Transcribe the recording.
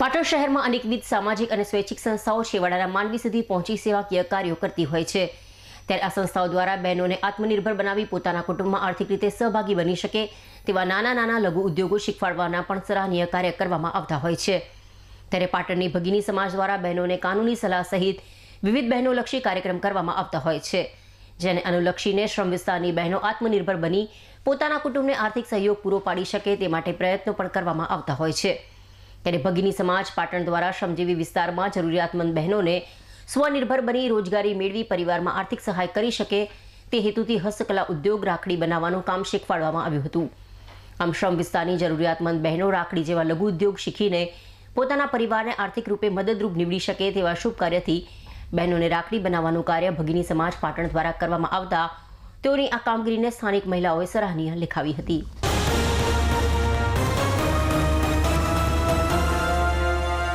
પાટણ શહેરમાં અનેકવિધ સામાજિક અને સ્વૈચ્છિક સંસ્થાઓ છેવાડાના માનવી સુધી પહોંચી સેવાકીય કાર્યો કરતી હોય છે. ત્યારે આ સંસ્થાઓ દ્વારા બહેનોને આત્મનિર્ભર બનાવી પોતાના કુટુંબમાં આર્થિક રીતે સહભાગી બની શકે તેવા નાના નાના લઘુ ઉદ્યોગો શીખવાડવાના પણ સરાહનીય કાર્ય કરવામાં આવતા હોય છે. ત્યારે પાટણની ભગીની સમાજ દ્વારા બહેનોને કાનૂની સલાહ સહિત વિવિધ બહેનોલક્ષી કાર્યક્રમ કરવામાં આવતા હોય છે. જેને અનુલક્ષીને શ્રમ વિસ્તારની બહેનો આત્મનિર્ભર બની પોતાના કુટુંબને આર્થિક સહયોગ પૂરો પાડી શકે તે માટે પ્રયત્નો પણ કરવામાં આવતા હોય છે. ત્યારે ભગીની સમાજ પાટણ દ્વારા શ્રમજીવી વિસ્તારમાં જરૂરિયાતમંદ બહેનોને સ્વનિર્ભર બની રોજગારી મેળવી પરિવારમાં આર્થિક સહાય કરી શકે તે હેતુથી હસ્તકલા ઉદ્યોગ રાખડી બનાવવાનું કામ શીખવાડવામાં આવ્યું હતું. આમ શ્રમ વિસ્તારની જરૂરિયાતમંદ બહેનો રાખડી જેવા લઘુ ઉદ્યોગ શીખીને પોતાના પરિવારને આર્થિક રૂપે મદદરૂપ નીવડી શકે તેવા શુભ કાર્યથી બહેનોને રાખડી બનાવવાનું કાર્ય ભગીની સમાજ પાટણ દ્વારા કરવામાં આવતા તેઓની આ કામગીરીને સ્થાનિક મહિલાઓએ સરાહનીય લેખાવી હતી.